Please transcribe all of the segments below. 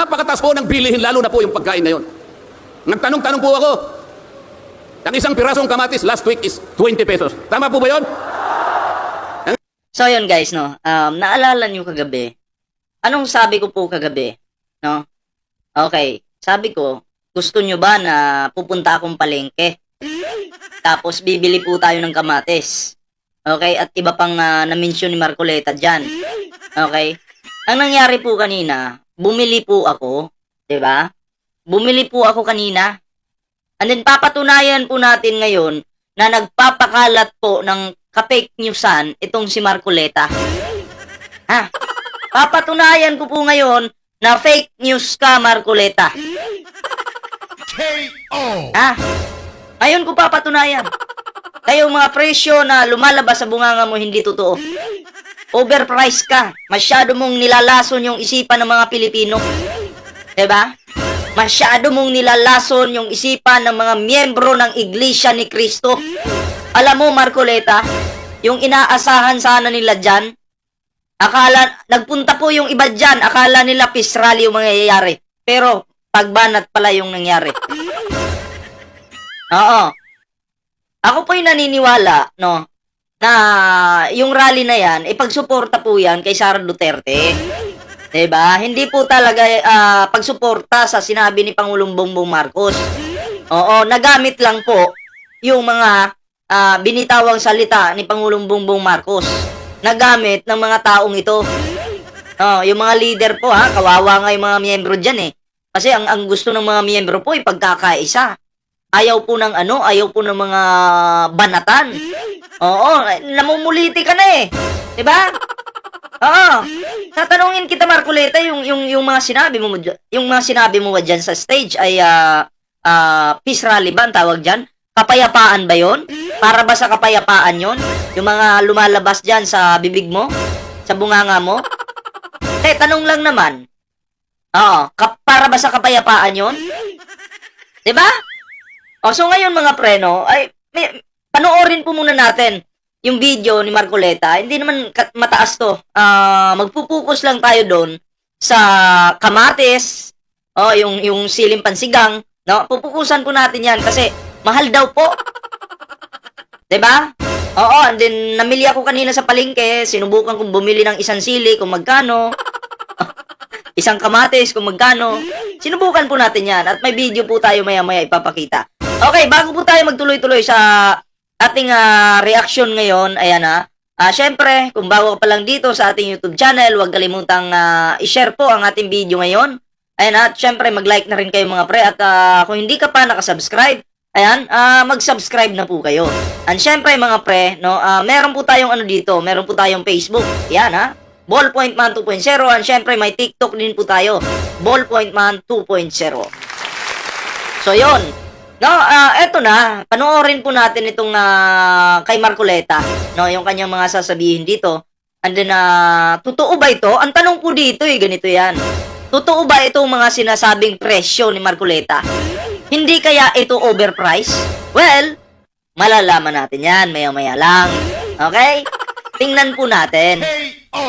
Napakataas po ng bilihin, lalo na po yung pagkain ngayon. Nagtanong-tanong po ako, ang isang pirasong kamatis last week is 20 pesos. Tama po ba yun? So yun guys, no. Um, naalala nyo kagabi. Anong sabi ko po kagabi? No? Okay. Sabi ko, gusto nyo ba na pupunta akong palengke? Tapos bibili po tayo ng kamatis. Okay? At iba pang uh, na-mention ni Marcoleta dyan. Okay? Ang nangyari po kanina, bumili po ako. 'di ba? Bumili po ako kanina. And then papatunayan po natin ngayon na nagpapakalat po ng ka-fake newsan itong si Marcoleta. Ha? Papatunayan ko po ngayon na fake news ka, Marcoleta. Ha? Ngayon ko papatunayan. Kayo mga presyo na lumalabas sa bunganga mo hindi totoo. Overpriced ka. Masyado mong nilalason yung isipan ng mga Pilipino. ba? Masyado mong nilalason yung isipan ng mga miyembro ng Iglesia ni Cristo. Alam mo, Marcoleta, yung inaasahan sana nila dyan, akala, nagpunta po yung iba dyan, akala nila peace rally yung mangyayari. Pero, pagbanat pala yung nangyari. Oo. Ako po'y naniniwala, no, na yung rally na yan, ipagsuporta po yan kay Sara Duterte. 'Di ba? Hindi po talaga ah, pagsuporta sa sinabi ni Pangulong Bongbong Marcos. Oo, nagamit lang po yung mga ah, binitawang salita ni Pangulong Bongbong Marcos. Nagamit ng mga taong ito. Oh, yung mga leader po ha, kawawa nga yung mga miyembro diyan eh. Kasi ang ang gusto ng mga miyembro po ay pagkakaisa. Ayaw po ng ano, ayaw po ng mga banatan. Oo, namumuliti ka na eh. 'Di ba? Oo. Tatanungin kita Marcoleta yung yung yung mga sinabi mo yung mga sinabi mo diyan sa stage ay ah ah, peace rally ba ang tawag diyan? Kapayapaan ba 'yon? Para ba sa kapayapaan 'yon? Yung mga lumalabas diyan sa bibig mo? Sa bunganga mo? Eh, tanong lang naman. Oo, kap- para ba sa kapayapaan 'yon? 'Di ba? O, so ngayon mga preno, ay may, panoorin po muna natin yung video ni Marcoleta, hindi naman mataas to. Ah, magpupukus lang tayo doon sa kamatis, oh, yung yung siling pansigang, no? Pupukusan po natin 'yan kasi mahal daw po. ba? Oo, and then namili ako kanina sa palengke, sinubukan kong bumili ng isang sili kung magkano. isang kamatis kung magkano. Sinubukan po natin 'yan at may video po tayo maya-maya ipapakita. Okay, bago po tayo magtuloy-tuloy sa ating ah, reaction ngayon, ayan na. Ah, syempre, kung bago ka pa lang dito sa ating YouTube channel, huwag kalimutang ah, i-share po ang ating video ngayon. Ayan at syempre mag-like na rin kayo mga pre at ah, kung hindi ka pa nakasubscribe, ayan, ah, mag-subscribe na po kayo. And syempre mga pre, no, ah, meron po tayong ano dito, meron po tayong Facebook. Ayan ha. Ballpoint Man 2.0 and syempre may TikTok din po tayo. Ballpoint Man 2.0. So yon. No, ah eto na. Panoorin po natin itong ah, kay Marcoleta, no, yung kanyang mga sasabihin dito. And then ah, totoo ba ito? Ang tanong po dito eh, ganito 'yan. Totoo ba itong mga sinasabing presyo ni Marcoleta? Hindi kaya ito overpriced? Well, malalaman natin 'yan maya-maya lang. Okay? Tingnan po natin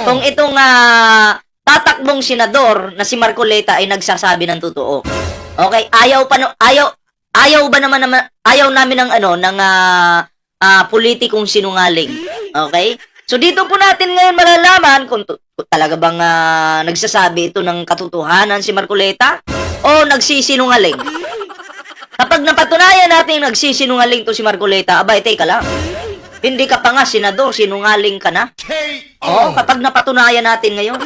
kung itong ah, tatakbong senador na si Marcoleta ay nagsasabi ng totoo. Okay, ayaw pa no, ayaw ayaw ba naman naman ayaw namin ng ano ng ah, ah, politikong sinungaling. Okay? So dito po natin ngayon malalaman kung, kung talaga bang ah, nagsasabi ito ng katotohanan si Marcoleta o nagsisinungaling. Kapag napatunayan natin nagsisinungaling to si Marcoleta, abay, teka lang. Hindi ka pa nga senador, sinungaling ka na. Oo, kapag napatunayan natin ngayon.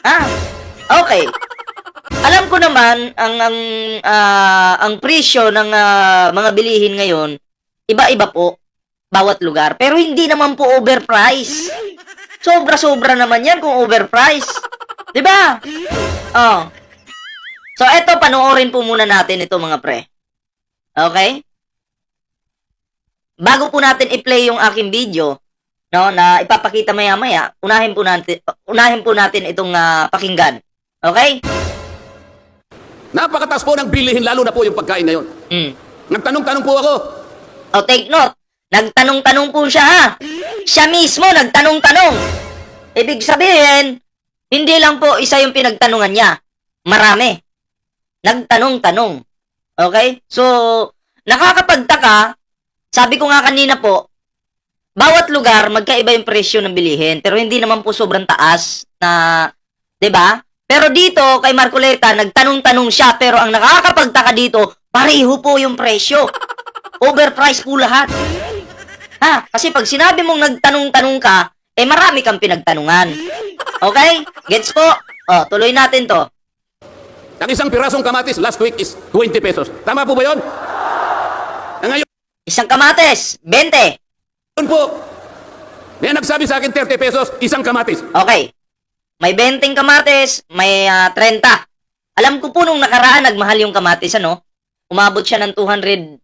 Ah, okay. Alam ko naman ang ang ah, ang presyo ng ah, mga bilihin ngayon, iba-iba po bawat lugar. Pero hindi naman po overpriced. Sobra-sobra naman 'yan kung overpriced. 'Di ba? Oh. So eto panoorin po muna natin ito mga pre. Okay? Bago po natin i-play yung aking video, no, na ipapakita maya-maya, unahin po natin unahin po natin itong ah, pakinggan. Okay? Napakataas po ng bilihin, lalo na po yung pagkain ngayon. Mm. Nagtanong-tanong po ako, O take note, nagtanong-tanong po siya ha. Siya mismo nagtanong-tanong. Ibig sabihin, hindi lang po isa yung pinagtanungan niya. marami. Nagtanong-tanong. Okay? So, nakakapagtaka, sabi ko nga kanina po, bawat lugar magkaiba yung presyo ng bilihin, pero hindi naman po sobrang taas na, 'di ba? Pero dito kay Marcoleta nagtanong-tanong siya pero ang nakakapagtaka dito, pareho po yung presyo. Overpriced po lahat. Ha? Kasi pag sinabi mong nagtanong-tanong ka, eh marami kang pinagtanungan. Okay? Gets po? Oh, tuloy natin to. Ang isang pirasong kamatis last week is 20 pesos. Tama po ba yun? Ang ngayon Isang kamates, 20. po, may nagsabi sa akin 30 pesos, isang kamatis. Okay. May 20 kamates, may ah, 30. Alam ko po nung nakaraan nagmahal yung kamatis ano. Umabot siya ng 220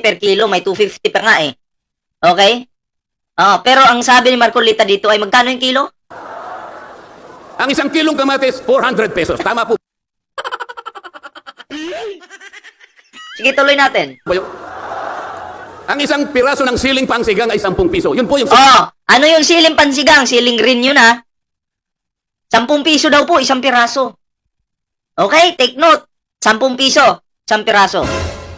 per kilo, may 250 pa nga eh. Okay? Ah, pero ang sabi ni Marcolita dito ay magkano yung kilo? Ang isang kilong kamatis, 400 pesos. Tama po Sige, tuloy natin. Ang isang piraso ng siling pangsigang ay 10 piso. Yun po yung... Oh, ano yung siling pansigang? Siling green yun ha. 10 piso daw po, isang piraso. Okay, take note. 10 piso, isang piraso.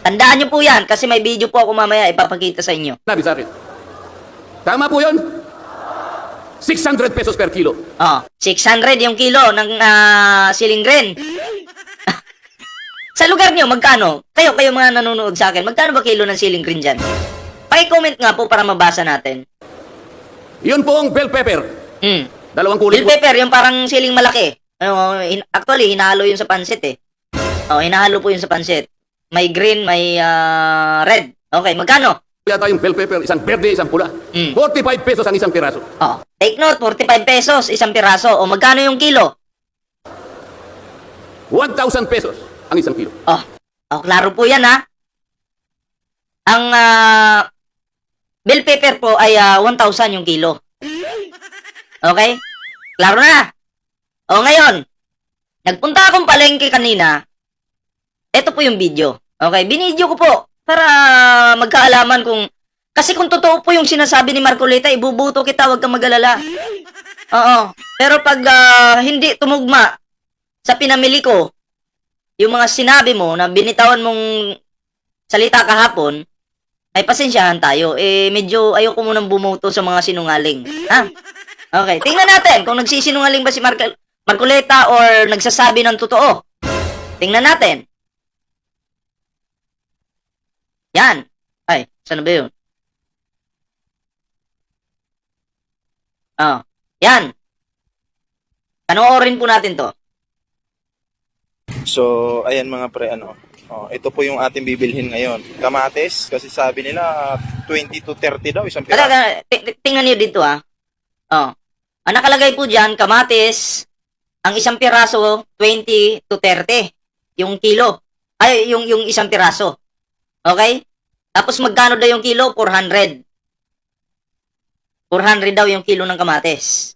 Tandaan nyo po yan kasi may video po ako mamaya ipapakita sa inyo. Nabi sa akin. Tama po yun. 600 pesos per kilo. Oh, 600 yung kilo ng ah, siling green. sa lugar nyo, magkano? Kayo, kayo mga nanonood sa akin, magkano ba kilo ng siling green dyan? Paki-comment nga po para mabasa natin. Yun po ang bell pepper. Hmm. Dalawang kulay Bell po. pepper, yung parang siling malaki. Ano, hin- actually, hinahalo yun sa pansit eh. Oh, hinahalo po yun sa pansit. May green, may ah, red. Okay, magkano? Yata yung bell pepper, isang verde, isang pula. Mm. 45 pesos ang isang piraso. Oh, take note, 45 pesos, isang piraso. O magkano yung kilo? 1,000 pesos ang isang kilo. Oh, oh klaro po yan ha. Ang ah, bell pepper po ay ah, 1,000 yung kilo. Okay? Klaro na. O ngayon, nagpunta akong palengke kanina. Ito po yung video. Okay, binidyo ko po para magkaalaman kung kasi kung totoo po yung sinasabi ni Marcoleta, ibubuto kita, wag kang mag-alala. Oo. Pero pag ah, hindi tumugma sa pinamili ko, yung mga sinabi mo na binitawan mong salita kahapon, ay pasensyahan tayo. Eh, medyo ayoko munang bumuto sa mga sinungaling. Ha? Okay, tingnan natin kung nagsisinungaling ba si Marco, Marcoleta or nagsasabi ng totoo. Tingnan natin. Yan. Ay, saan ba yun? Oh, yan. Panoorin po natin to. So, ayan mga pre, ano. Oh, ito po yung ating bibilhin ngayon. Kamates, kasi sabi nila 20 to 30 daw isang piraso. tingnan niyo dito ah. Oh. Ang nakalagay po diyan, kamatis, ang isang piraso 20 to 30 yung kilo. Ay, yung yung isang piraso. Okay? Tapos magkano daw yung kilo? 400. 400 daw yung kilo ng kamatis.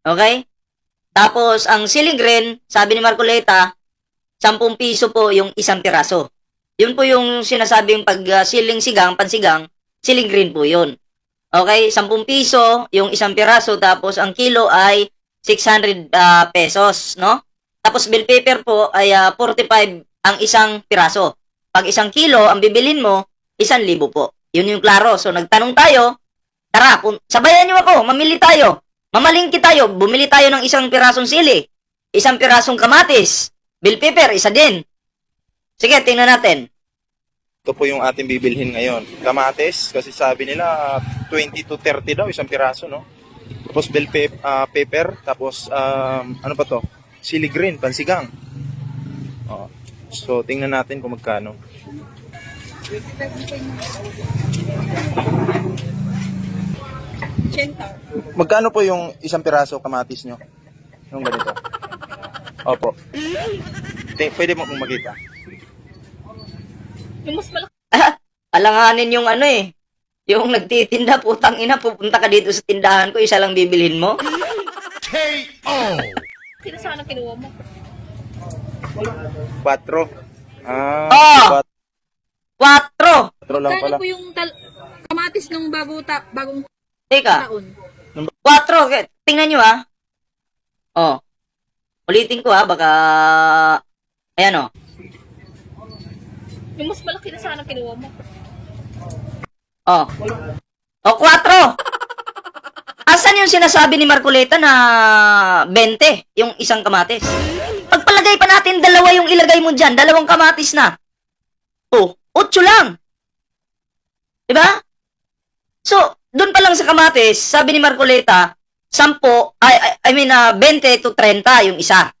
Okay? Tapos ang siling green, sabi ni Marcoleta, 10 piso po yung isang piraso. Yun po yung sinasabing pag ah, siling sigang, pansigang, siling green po yun. Okay, 10 piso yung isang piraso tapos ang kilo ay 600 ah, pesos, no? Tapos bill paper po ay ah, 45 ang isang piraso. Pag isang kilo ang bibilin mo, 1,000 po. Yun yung klaro. So nagtanong tayo, tara, sabayan niyo ako, mamili tayo. Mamalingki tayo, bumili tayo ng isang pirasong sili, isang pirasong kamatis, bill paper, isa din. Sige, tingnan natin. Ito po yung ating bibilhin ngayon. Kamates, kasi sabi nila 20 to 30 daw isang piraso, no? Tapos bell pep- ah, pepper, tapos um, ano pa to? Sili green, pansigang. Oh. So, tingnan natin kung magkano. Magkano po yung isang piraso kamatis nyo? Yung ganito. Opo. Pwede mo pong makita. Yung mas malaki. Ah, alanganin yung ano eh. Yung nagtitinda, putang ina, pupunta ka dito sa tindahan ko, isa lang bibilhin mo. Sino sana kinuha mo? 4. Ah, Oh! bat- Quatro! Patro lang pala. Kano po yung tal- kamatis nung bago ta- bagong Teka, taon? quatro. Tingnan nyo ah. Oh. Ulitin ko ha, baka... Ayan o. Yung mas malaki na sana kinuha mo. Oh. O, 4. Asan yung sinasabi ni Marcoleta na 20, yung isang kamatis? Pagpalagay pa natin dalawa yung ilagay mo dyan, dalawang kamatis na. Oh, 8 lang. Diba? So, doon pa lang sa kamatis, sabi ni Marcoleta, 10, I, I, mean, ah, 20 to 30 yung isa.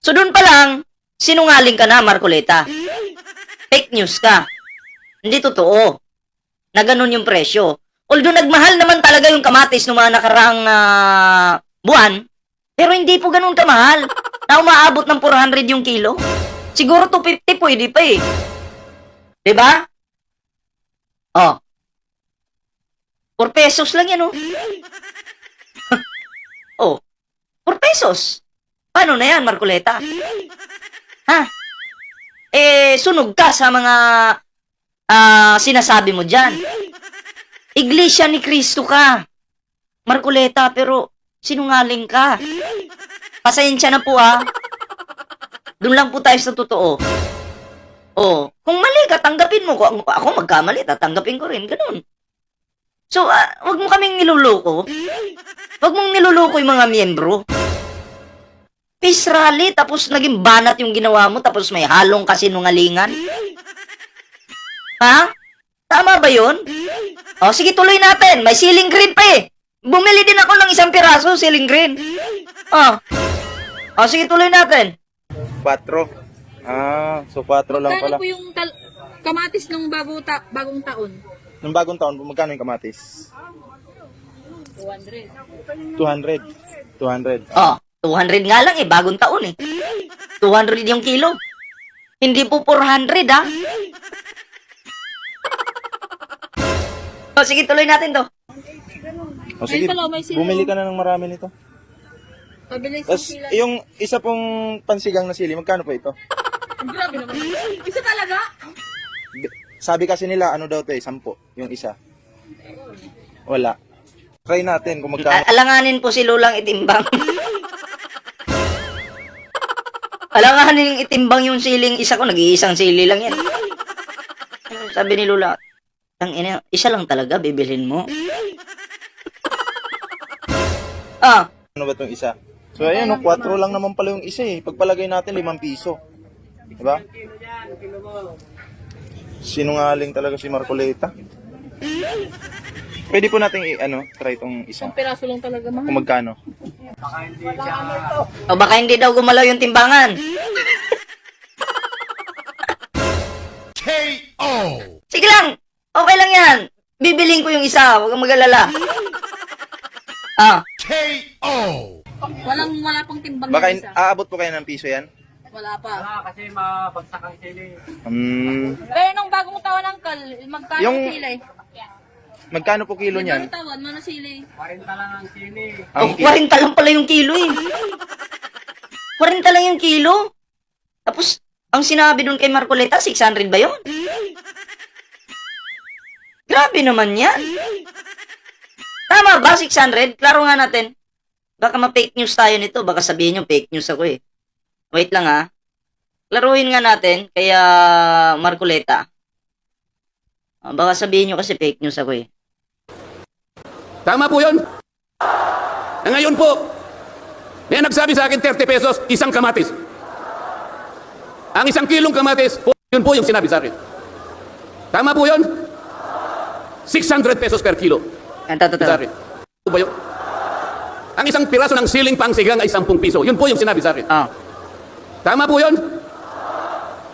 So, doon pa lang, sinungaling ka na, Marcoleta. Fake news ka. Hindi totoo na ganun yung presyo. Although nagmahal naman talaga yung kamatis ng mga nakaraang ah, buwan, pero hindi po ganun kamahal na umaabot ng 400 yung kilo. Siguro 250 pwede pa eh. ba? Oh. 4 pesos lang yan oh. oh. 4 pesos. Paano na yan, Marcoleta? Ha? Eh, sunog ka sa mga ah sinasabi mo dyan. Iglesia ni Kristo ka. Marcoleta, pero sinungaling ka. Pasensya na po ah. Doon lang po tayo sa totoo. Oh, kung mali ka, tanggapin mo. Kung ako magkamali, tatanggapin ko rin. Ganun. So, ah, wag mo kaming niluloko. Wag mong niluloko yung mga miyembro. Peace rally, tapos naging banat yung ginawa mo, tapos may halong kasinungalingan. Ha? Tama ba yun? O, sige, tuloy natin. May ceiling green pa eh. Bumili din ako ng isang piraso, ceiling green. O. O, sige, tuloy natin. 4. Ah, so 4 lang Kano pala. po yung tal- kamatis ng bago ta- bagong taon? Nung bagong taon, magkano yung kamatis? 200. 200. 200. O, 200 nga lang eh, bagong taon eh. 200 yung kilo. Hindi po 400 ah. O, sige, tuloy natin to. O sige, Ayun pala, may sila. bumili ka na ng marami nito. Pabili sa Tapos, sila. yung isa pong pansigang na sili, magkano po ito? Grabe naman. Isa talaga? Sabi kasi nila, ano daw to eh, 10, yung isa. Wala. Try natin kung magkano. Alanganin po si Lulang itimbang. alanganin itimbang yung siling isa ko, nag-iisang sili lang yan. Sabi ni Lula, ang ina, isa lang talaga, bibilhin mo. ah, Ano ba itong isa? So, ayan, no, 4 lang naman pala yung isa eh. Pagpalagay natin, 5 piso. Diba? Sinungaling talaga si Marcoleta. Pwede po natin i- ano, try itong isa. Isang piraso lang talaga mahal. Kung magkano. o baka hindi daw gumalaw yung timbangan. Sige lang, okay lang yan. Bibiling ko yung isa, huwag kang mag-alala. Ah, Walang wala pang timbang Baka in- isa. aabot po kayo ng piso yan? Wala pa. Hmm, Pero nung bagong taon ng kal, magkano Yung- yung... sila eh? Magkano po kilo niyan? bagong taon, mano sila eh? oh, Ang kilo. 40 lang pala yung kilo eh. 40 lang yung kilo. Tapos, ang sinabi dun kay Marcoleta, 600 ba yun? Grabe naman yan. Tama ba, 600? Klaro nga natin. Baka ma-fake news tayo nito. Baka sabihin nyo, fake news ako eh. Wait lang ha. Klaruhin nga natin, kaya Marcoleta. Ah, Baka sabihin nyo kasi fake news ako eh. Tama po yun. Eh, ngayon po, may nagsabi sa akin 30 pesos, isang kamatis. Ang isang kilong kamatis, po, yun po yung sinabi sa akin. Tama po yun. 600 pesos per kilo. Ang totoo. Sa akin. Ano ba yun? Ang isang piraso ng siling pangsigang ay 10 piso. Yun po yung sinabi sa akin. Ah. Tama po yun.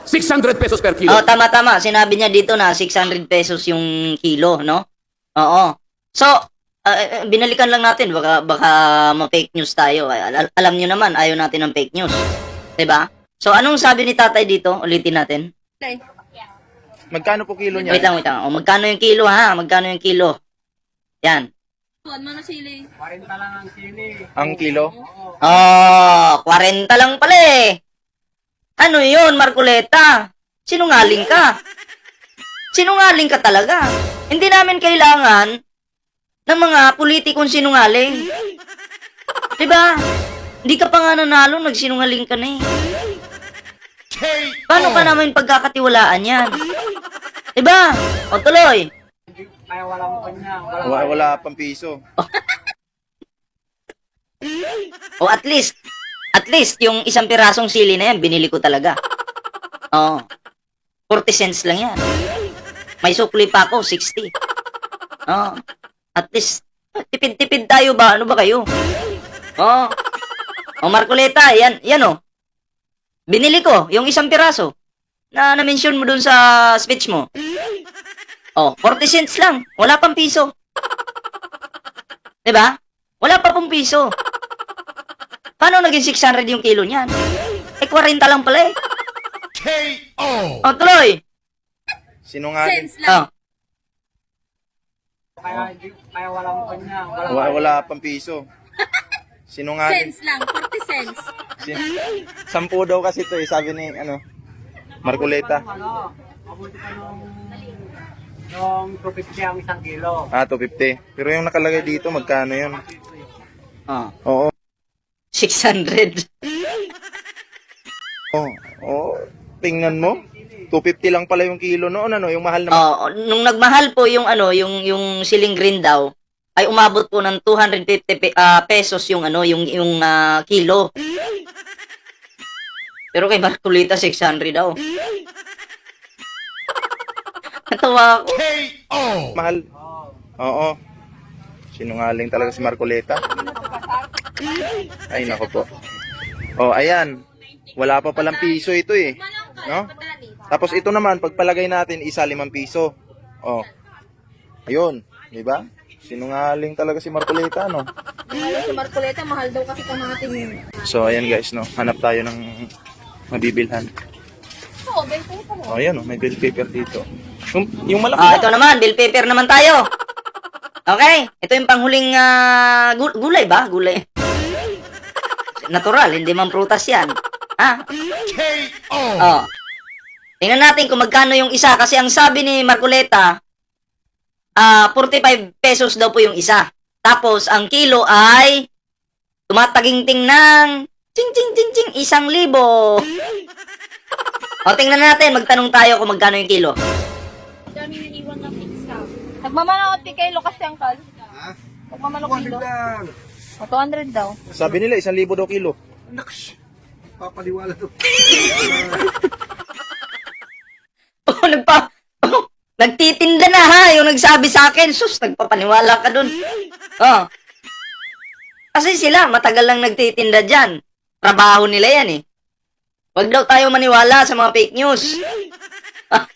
600 pesos per kilo. Oh, tama tama. Sinabi niya dito na 600 pesos yung kilo, no? Oo. So, ah, eh, binalikan lang natin baka baka ma-fake news tayo. Ay, al- alam niyo naman, ayaw natin ng fake news. 'Di ba? So, anong sabi ni Tatay dito? Ulitin natin. Eh, Magkano po kilo niyan? Wait lang, wait lang. O, magkano yung kilo ha? Magkano yung kilo? Yan. taon, mano sila eh? Ang kilo? Oh, 40 lang pala eh. Ano yun, Marcoleta? Sinungaling ka. Sinungaling ka talaga. Hindi namin kailangan ng mga politikong sinungaling. Diba? Hindi ka pa nga nanalo, nagsinungaling ka na eh. Paano ka namin pagkakatiwalaan yan? Diba? O tuloy. Wala, wala pang piso. O at least, at least yung isang pirasong sili na yan, binili ko talaga. Oo. 40 cents lang yan. May sukli pa ako, 60. Oo. At least, tipid-tipid tayo ba? Ano ba kayo? Oo. O Marcoleta, yan, yan o. Binili ko, yung isang piraso. Na na-mention mo dun sa speech mo. Oh, 40 cents lang. Wala pang piso. 'Di ba? Wala pa pong piso. Paano naging 600 yung kilo niyan? Eh, 40 lang pala eh. K.O. Oh, tuloy. Sinungaling. Sense lang. Oh. Wala, wala pang piso. Sinungaling. Sense lang. 40 cents. Sin Sampu daw kasi to eh, sabi ni, ano, Marcoleta. ano, mabuti pa nung nung 250 ang isang kilo. Ah, 250. Pero yung nakalagay dito, magkano yun? Oh. Oo. 600. Oo. Oo. Tingnan mo. 250 lang pala yung kilo noon, ano, yung mahal na Oh, nung nagmahal po yung ano, yung yung siling green daw, ay umabot po ng 250 pe- ah, pesos yung ano, yung yung ah, kilo. Pero kay Marcolita 600 daw. Natawa ako. mahal. Oo. Sinungaling talaga si Marcoleta. Ay, nako po. Oh, ayan. Wala pa palang piso ito eh. No? Tapos ito naman, pagpalagay natin, isa limang piso. Oh. Ayun. Di ba? Sinungaling talaga si Marcoleta, no? Si Marcoleta, mahal daw kasi kamating yun. So, ayan guys, no? Hanap tayo ng mabibilhan. Oo, bento ko mo. Oh, ayan, no? May bill paper dito. Yung, yung malaki Ah, na. ito naman, bill paper naman tayo. Okay, ito yung panghuling ah, gu- gulay ba? Gulay. Natural, hindi man prutas yan. Ha? Oh. Tingnan natin kung magkano yung isa kasi ang sabi ni Marcoleta, ah 45 pesos daw po yung isa. Tapos ang kilo ay tumataginting ng ching ching ching ching isang libo. O tingnan natin, magtanong tayo kung magkano yung kilo. Dami naiwan ng pizza. Nagmamanakot kay kay Lucas Tangkal. Ha? Nagmamanok kilo. O, 200 daw. Sabi nila, isang libo daw kilo. Papaliwala to. Oh, nagpa... Oh, nagtitinda na ha, yung nagsabi sa akin. Sus, nagpapaniwala ka dun. Oh. Kasi sila, matagal lang nagtitinda dyan. Trabaho nila yan eh. Huwag daw tayo maniwala sa mga fake news. Ah.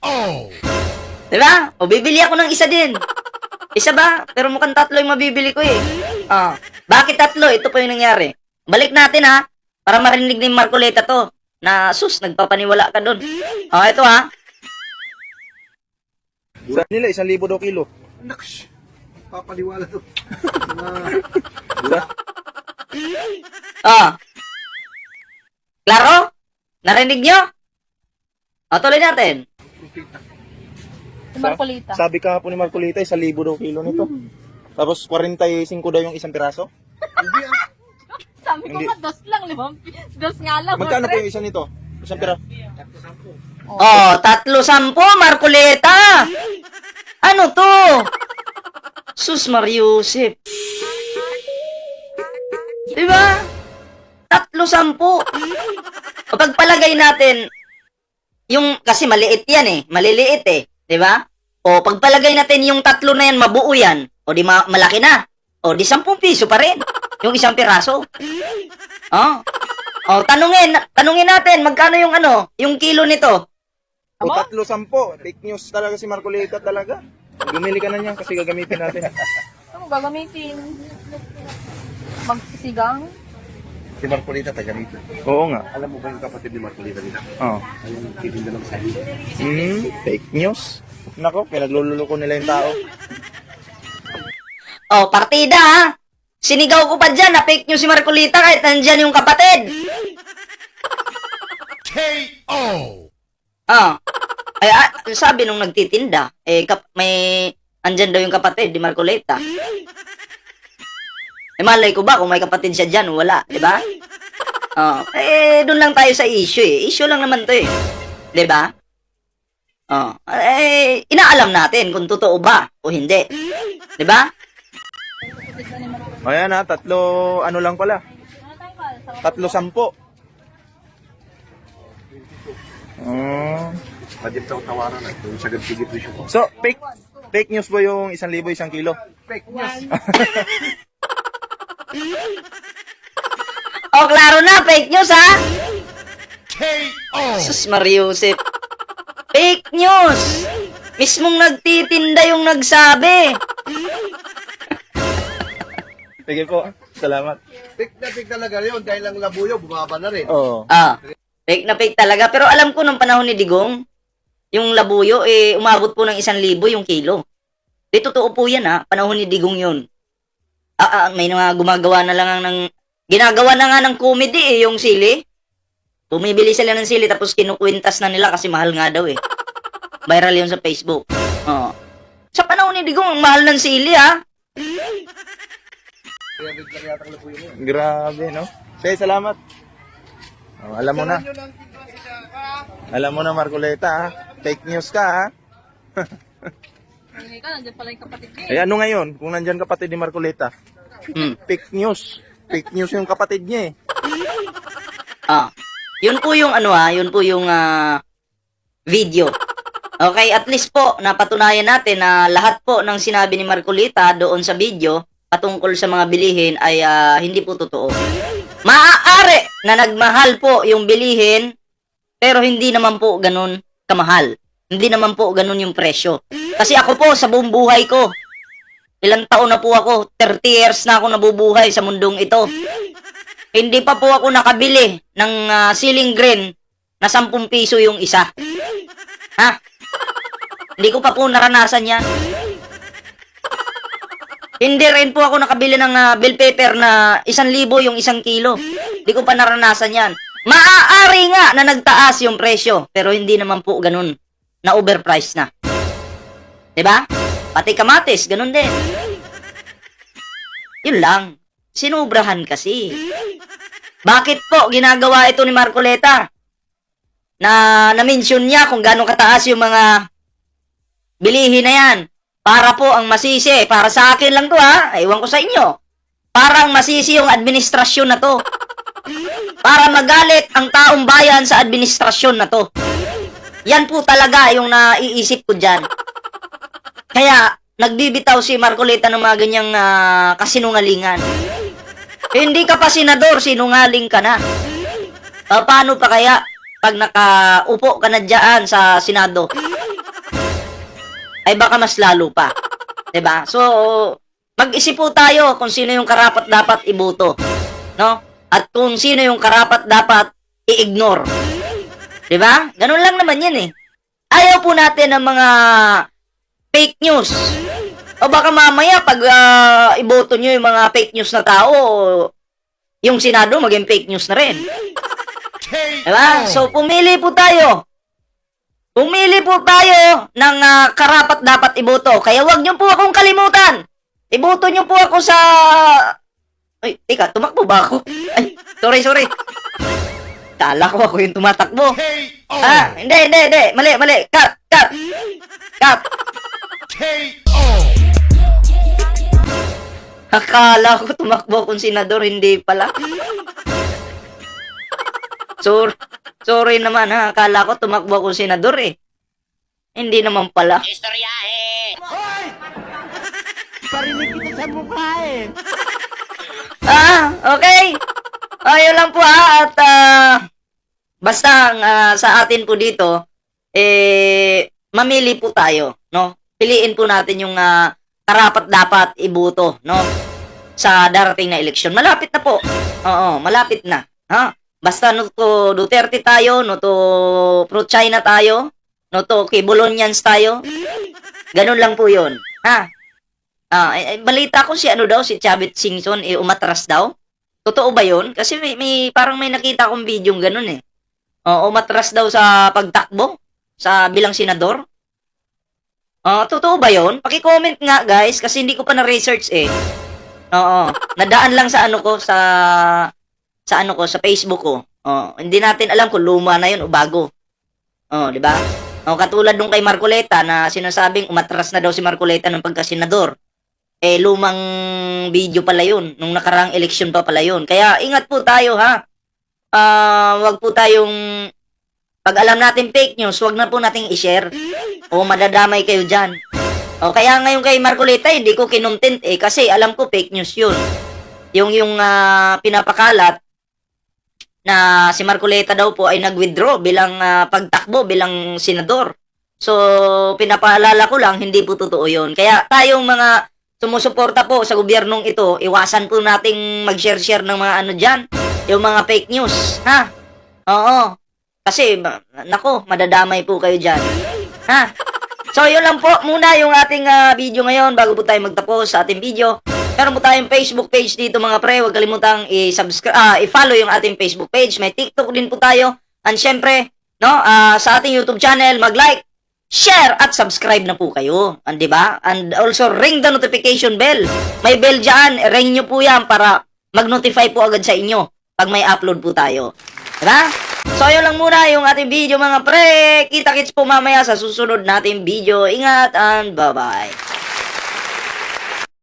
Diba? O bibili ako ng isa din. Isa ba? Pero mukhang tatlo yung mabibili ko eh. Ah. Bakit tatlo? Ito po yung nangyari. Balik natin ha. Para marinig ni Marcoleta to. Na sus, nagpapaniwala ka doon. Oh, ito ha. Sabi nila, isang libo daw kilo. Naks! Papaliwala to. Diba? Oh. Klaro? Narinig nyo? O, tuloy natin. Si Marcolita. Sabi ka po ni Marcolita, isang libo daw kilo nito. Tapos 45 daw yung isang piraso. Sabi ko Hindi. nga, dos lang, limang pi- Dos nga lang. Magkano po Tre- yung isa nito? Isang piraso. Oh, tatlo sampo, Marcoleta. Ano to? Sus Mariusip. Diba? Tatlo sampo. Kapag palagay natin, yung, kasi maliit yan eh. Maliliit eh. Diba? O, pagpalagay natin yung tatlo na yan, mabuo yan. O, di ma- malaki na. O, di sampung piso pa rin. Yung isang piraso. Oh. Oh, tanungin, tanungin natin, magkano yung ano, yung kilo nito? O tatlo sampo. Fake news talaga si Marcolita talaga. Bumili ka na niyan kasi gagamitin natin. Ano mo gagamitin? Magsisigang? Si Marcolita taga rito. Oo nga. Alam mo ba yung kapatid ni Marcolita dito? Oo. Ayun, titinda ng sahi. Hmm, fake news. Nako, pinaglululoko nila yung tao. Oh, partida ha. Sinigaw ko pa dyan na fake news si Marcolita kahit nandyan yung kapatid. K.O. Oh. Ay, ah, sabi nung nagtitinda, eh, kap- may, andyan daw yung kapatid di Marcolita. Eh, malay ko ba kung may kapatid siya dyan, wala, di ba? Oh, eh, doon lang tayo sa issue eh. Issue lang naman to eh. Di ba? Oh, eh, inaalam natin kung totoo ba o hindi. Di ba? O yan ha, tatlo, ano lang pala. Ano Tatlo sampo. Mm. Madip daw tawaran na. Yung sagad po. So, fake fake news ba yung isang libo, isang kilo? Fake news. Oh, klaro na, fake news ha? Sus Mariusip. Fake news! Mismong nagtitinda yung nagsabi. Sige po, salamat. Fake na fake talaga yun. Dahil lang labuyo, bumaba na rin. Oo. Ah, fake na fake talaga. Pero alam ko nung panahon ni Digong, yung labuyo, eh, umabot po ng isang libo yung kilo. Di totoo po yan ha, panahon ni Digong yun. Ah, ah, may mga gumagawa na lang ng, ginagawa na nga ng comedy eh, yung sili. Bumibili sila ng sili tapos kinukwintas na nila kasi mahal nga daw eh. Viral yun sa Facebook. Oh. Sa panahon ni Digong, ang mahal ng sili ha. 300 lang yata ang labuyo. Grabe, no? Sige, salamat. Oh, alam mo na. Alam mo na, Marcoleta, ha? Fake news ka, ha? Hindi ka, nandiyan pala yung kapatid niya. Eh, ano ngayon? Kung nandyan kapatid ni Marcoleta? Hmm. Fake news. Fake news yung kapatid niya, eh. Ah, yun po yung ano ah, yun po yung ah, video. Okay, at least po, napatunayan natin na lahat po ng sinabi ni Marcolita doon sa video patungkol sa mga bilihin ay ah, hindi po totoo. Maaari na nagmahal po yung bilihin, pero hindi naman po ganun kamahal. Hindi naman po ganun yung presyo. Kasi ako po, sa buong buhay ko, ilang taon na po ako, 30 years na ako nabubuhay sa mundong ito. Hindi pa po ako nakabili ng ah, ceiling green na 10 piso yung isa. Ha? Hindi ko pa po naranasan yan. Hindi rin po ako nakabili ng ah, bill paper na 1,000 yung isang kilo. Hindi ko pa naranasan yan. Maaari nga na nagtaas yung presyo, pero hindi naman po ganun na overpriced na. 'Di ba? Pati kamatis, ganun din. Yun lang. Sinubrahan kasi. Bakit po ginagawa ito ni Marcoleta? Na na-mention niya kung gaano kataas yung mga bilihin na yan. Para po ang masisi. Para sa akin lang to ha. Ewan ko sa inyo. Para ang masisi yung administrasyon na to. Para magalit ang taong bayan sa administrasyon na to. Yan po talaga yung naiisip ko dyan. Kaya, nagbibitaw si Marcoleta ng mga ganyang ah, kasinungalingan. Hindi ka pa senador, sinungaling ka na. Ah, paano pa kaya pag nakaupo ka na dyan sa Senado? Ay baka mas lalo pa. 'Di ba? So, mag-isip po tayo kung sino yung karapat dapat iboto. No? At kung sino yung karapat dapat i-ignore. 'Di ba? Ganun lang naman 'yan eh. Ayaw po natin ng mga fake news. O baka mamaya pag ah, iboto nyo yung mga fake news na tao, yung Senado maging fake news na rin. Diba? So, pumili po tayo. Pumili po tayo ng ah, karapat dapat iboto. Kaya wag nyo po akong kalimutan. Iboto nyo po ako sa... Ay, teka, tumakbo ba ako? Ay, sorry, sorry. Kala ko ako yung tumatakbo. Ah, hindi, hindi, hindi. Mali, mali. Cut, cut. Cut. Akala ko tumakbo akong senador, hindi pala. Sorry, sorry naman ha, akala ko tumakbo akong senador eh. Hindi naman pala. Ah, okay. Ayun lang po ha, at ah, basta ang, ah, sa atin po dito, eh, mamili po tayo, no? Piliin po natin yung ah, karapat dapat ibuto, no? Sa darating na eleksyon. Malapit na po. Oo, malapit na. Ha? Basta no to Duterte tayo, no to pro China tayo, no to Kibolonians tayo. Ganun lang po 'yon. Ha? Ah, eh, eh, balita ko si ano daw si Chavit Singson eh umatras daw. Totoo ba 'yon? Kasi may, may parang may nakita akong video ganun eh. Oo, umatras daw sa pagtakbo sa bilang senador. Ah, totoo ba 'yon? Paki-comment nga guys kasi hindi ko pa na-research eh. Oo. Nadaan lang sa ano ko sa sa ano ko sa Facebook ko. Oh, hindi natin alam kung luma na 'yun o bago. Oh, di ba? O katulad nung kay Marcoleta na sinasabing umatras na daw si Marcoleta ng pagkasenador. Eh lumang video pala 'yun, nung nakaraang eleksyon pa pala 'yun. Kaya ingat po tayo ha. Ah, wag po tayong pag alam natin fake news, wag na po nating i-share. O madadamay kayo diyan. O kaya ngayon kay Marcoleta hindi ko kinontent eh kasi alam ko fake news 'yun. Yung yung ah, pinapakalat na si Marcoleta daw po ay nag-withdraw bilang ah, pagtakbo bilang senador. So, pinapaalala ko lang, hindi po totoo yun. Kaya tayong mga sumusuporta po sa gobyernong ito, iwasan po nating mag-share-share ng mga ano dyan, yung mga fake news, ha? Oo. Kasi, nako, madadamay po kayo dyan. Ha? So, yun lang po muna yung ating ah, video ngayon bago po tayo magtapos sa ating video. Meron po tayong Facebook page dito mga pre. Huwag kalimutang i-subscribe, ah, i-follow yung ating Facebook page. May TikTok din po tayo. And syempre, no, ah, sa ating YouTube channel, mag-like, share at subscribe na po kayo. And, di ba? And also ring the notification bell. May bell diyan, ring nyo po 'yan para mag-notify po agad sa inyo pag may upload po tayo. Diba? So, yun lang muna yung ating video mga pre. Kita-kits po mamaya sa susunod nating video. Ingat and bye-bye.